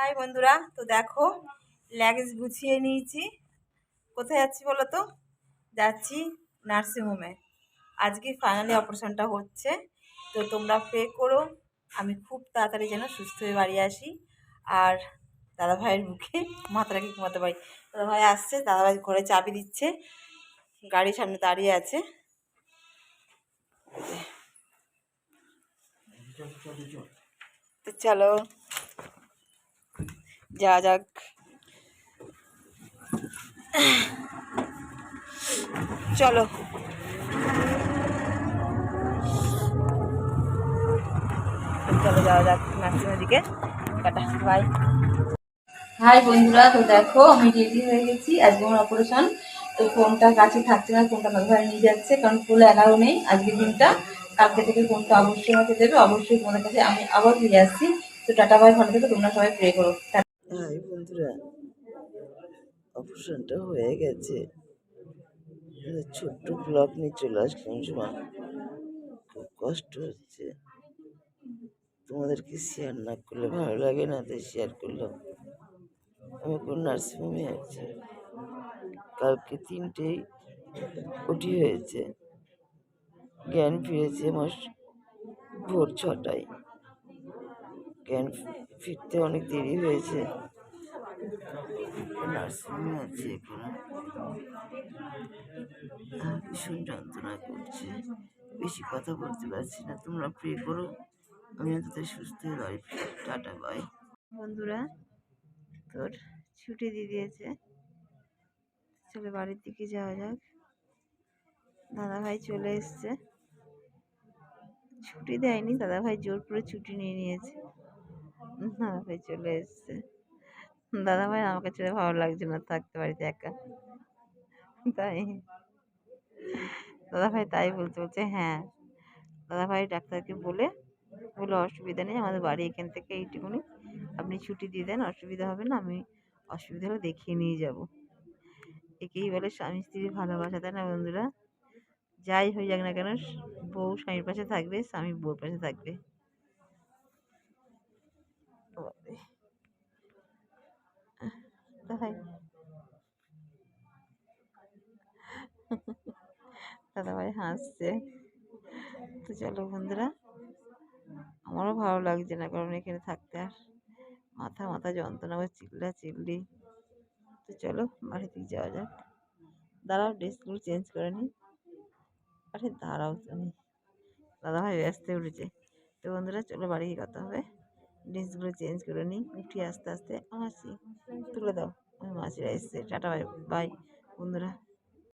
High বন্ধুরা, তো দেখো ল্যাগেজ গুছিয়ে নিয়েছি। কোথায় যাচ্ছি বলো তো? যাচ্ছি নার্সিংহোমে আজকে ফাইনালি অপারেশনটা হচ্ছে। তো তোমরা প্রে করো, আমি খুব তাড়াতাড়ি যেন সুস্থ হয়ে বাড়ি আসি। আর দাদা ভাইয়ের মুখে মাথা রাখি ঘুমাতে পারি? দাদা ভাই আসছে দাদা ভাই ঘরে চাবি দিচ্ছে, গাড়ির সামনে দাঁড়িয়ে আছে। তো চলো যা যাক। চলো। চলো যাওয়া যাক নার্সিংয়ের দিকে। বাই হাই বন্ধুরা, তো দেখো আমি রেডি হয়ে গেছি। আজকে আমার অপারেশন তো ফোনটা কাছে থাকছে না ফোনটা ভাই নিয়ে যাচ্ছে, কারণ ফুল অ্যালাউ নেই আজকের দিনটা। কালকে থেকে ফোনটা অবশ্যই আমাকে দেবে। অবশ্যই তোমাদের কাছে আমি আবার ফিরে আসছি। তো টাটা ভাই ভালো থেকে, তোমরা সবাই প্রে করো। হাই বন্ধুরা, অপারেশনটা হয়ে গেছে। ছোট্ট ব্লগ নিয়ে চলে আসলাম সময় খুব কষ্ট হচ্ছে। তোমাদেরকে শেয়ার না করলে ভালো লাগে না, তাই শেয়ার করলাম। আমি কোন নার্সিংহোমে আছি। কালকে তিনটেই ওটি হয়েছে। জ্ঞান ফিরেছে আমার ভোর ছটায়। জ্ঞান ফিরতে অনেক দেরি হয়েছে। নার্সিংহোমে আছি এখন। আহ, ভীষণ যন্ত্রণা করছে। বেশি কথা বলতে পারছি না। তোমরা প্রে করো। আমি অন্তত সুস্থ হয়ে বাড়ি টাটা বাই বন্ধুরা তোর ছুটি দিয়ে দিয়েছে। চলে বাড়ির দিকে যাওয়া যাক। দাদা ভাই চলে এসছে। ছুটি দেয়নি দাদা ভাই জোর করে ছুটি নিয়ে নিয়েছে। দাদা ভাই চলে এসছে। দাদা ভাই আমাকে ছেড়ে ভালো লাগছে না, থাকতে বাড়িতে একা। তাই। দাদা ভাই তাই বলতে বলছে হ্যাঁ। দাদা ভাই ডাক্তারকে বলে বলে, অসুবিধা নেই, আমাদের বাড়ি এখান থেকে এইটুকুনি। আপনি ছুটি দিয়ে দেন, অসুবিধা হবে না, আমি অসুবিধা হলে দেখিয়ে নিয়ে যাব। একেই বলে, স্বামী স্ত্রীর ভালোবাসা, তাই না বন্ধুরা? যাই হয়ে যাক না কেন, বউ স্বামীর পাশে থাকবে, স্বামী বউর পাশে থাকবে। তাই দাদা ভাই হাসছে। তো চলো বন্ধুরা, আমারও ভালো লাগছে না কারণ এখানে থাকতে আর মাথা মাথা যন্ত্রণা করে চিল্লা চিল্লি। তো চলো বাড়ি থেকে যাওয়া যাক। দাঁড়াও, ড্রেসগুলো চেঞ্জ করে নিই। আরে দাঁড়াও তুমি। দাদা ভাই ব্যস্ত উঠেছে। তো বন্ধুরা, চলো বাড়ি কথা হবে। ড্রেসগুলো চেঞ্জ করে নিই। উঠি আস্তে আস্তে মাসি তুলে দাও। আমি মাসিরা এসছে টাটা, বাই বাই, বন্ধুরা।